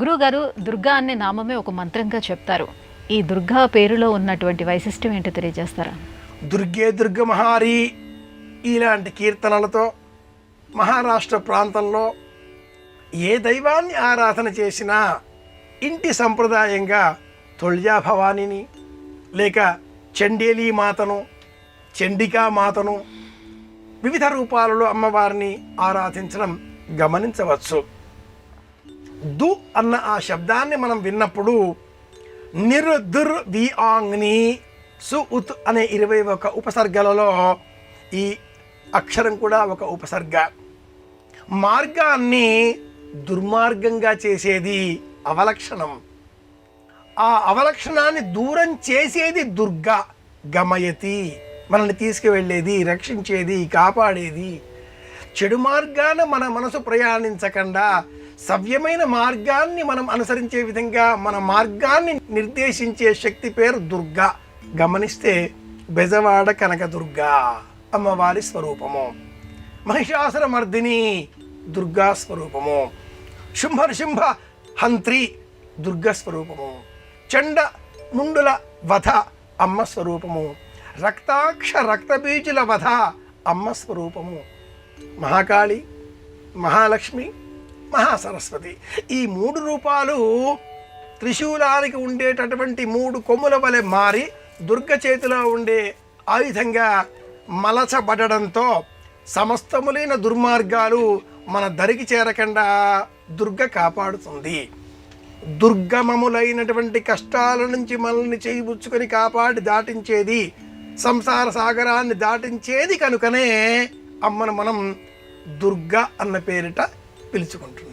గురువుగారు దుర్గా అనే నామమే ఒక మంత్రంగా చెప్తారు. ఈ దుర్గా పేరులో ఉన్నటువంటి వైశిష్టం ఏంటో తెలియజేస్తారా? దుర్గే దుర్గ మహారి ఇలాంటి కీర్తనలతో మహారాష్ట్ర ప్రాంతంలో ఏ దైవాన్ని ఆరాధన చేసినా ఇంటి సంప్రదాయంగా తొళ్యా భవానిని లేక చండేలీ మాతను చండికా మాతను వివిధ రూపాలలో అమ్మవారిని ఆరాధించడం గమనించవచ్చు. దు అన్న ఆ శబ్దాన్ని మనం విన్నప్పుడు నిర్ విఆంగ్ని ఆంగ్ని సు ఉత్ అనే ఇరవై ఒక ఉపసర్గలలో ఈ అక్షరం కూడా ఒక ఉపసర్గ. మార్గాన్ని దుర్మార్గంగా చేసేది అవలక్షణం. ఆ అవలక్షణాన్ని దూరం చేసేది దుర్గా గమయతి. మనల్ని తీసుకువెళ్ళేది రక్షించేది కాపాడేది. చెడు మార్గాన మన మనసు ప్రయాణించకుండా సవ్యమైన మార్గాన్ని మనం అనుసరించే విధంగా మన మార్గాన్ని నిర్దేశించే శక్తి పేరు దుర్గా. గమనిస్తే బెజవాడ కనక దుర్గా అమ్మవారి స్వరూపము. మహిషాసుర మర్దిని దుర్గా స్వరూపము. శుంభ హంత్రి దుర్గ స్వరూపము. చండ ముండుల వధ అమ్మ స్వరూపము. రక్తాక్ష రక్తబీజుల వధ అమ్మ స్వరూపము. మహాకాళి మహాలక్ష్మి మహాసరస్వతి. ఈ మూడు రూపాలు త్రిశూలానికి ఉండేటటువంటి మూడు కొమ్ముల వలె మారి దుర్గ చేతిలో ఉండే ఆయుధంగా మలచబడడంతో సమస్తములైన దుర్మార్గాలు మన దరికి చేరకుండా దుర్గ కాపాడుతుంది. దుర్గమములైనటువంటి కష్టాల నుంచి మనల్ని చేయిబుచ్చుకొని కాపాడి దాటించేది సంసార సాగరాన్ని దాటించేది కనుకనే అమ్మను మనం దుర్గ అన్న పేరిట పిలుచుకుంటున్నాను